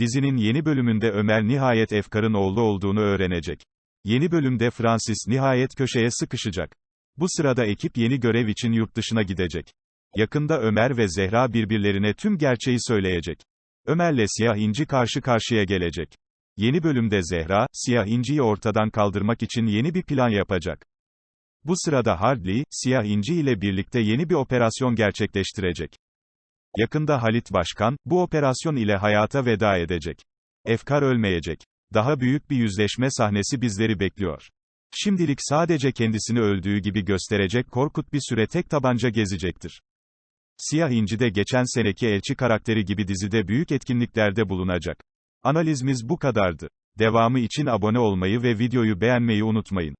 Dizinin yeni bölümünde Ömer nihayet Efkar'ın oğlu olduğunu öğrenecek. Yeni bölümde Francis nihayet köşeye sıkışacak. Bu sırada ekip yeni görev için yurt dışına gidecek. Yakında Ömer ve Zehra birbirlerine tüm gerçeği söyleyecek. Ömer'le Siyah İnci karşı karşıya gelecek. Yeni bölümde Zehra, Siyah İnci'yi ortadan kaldırmak için yeni bir plan yapacak. Bu sırada Hardley, Siyah İnci ile birlikte yeni bir operasyon gerçekleştirecek. Yakında Halit Başkan, bu operasyon ile hayata veda edecek. Efkar ölmeyecek. Daha büyük bir yüzleşme sahnesi bizleri bekliyor. Şimdilik sadece kendisini öldüğü gibi gösterecek Korkut bir süre tek tabanca gezecektir. Siyah İnci de geçen seneki elçi karakteri gibi dizide büyük etkinliklerde bulunacak. Analizimiz bu kadardı. Devamı için abone olmayı ve videoyu beğenmeyi unutmayın.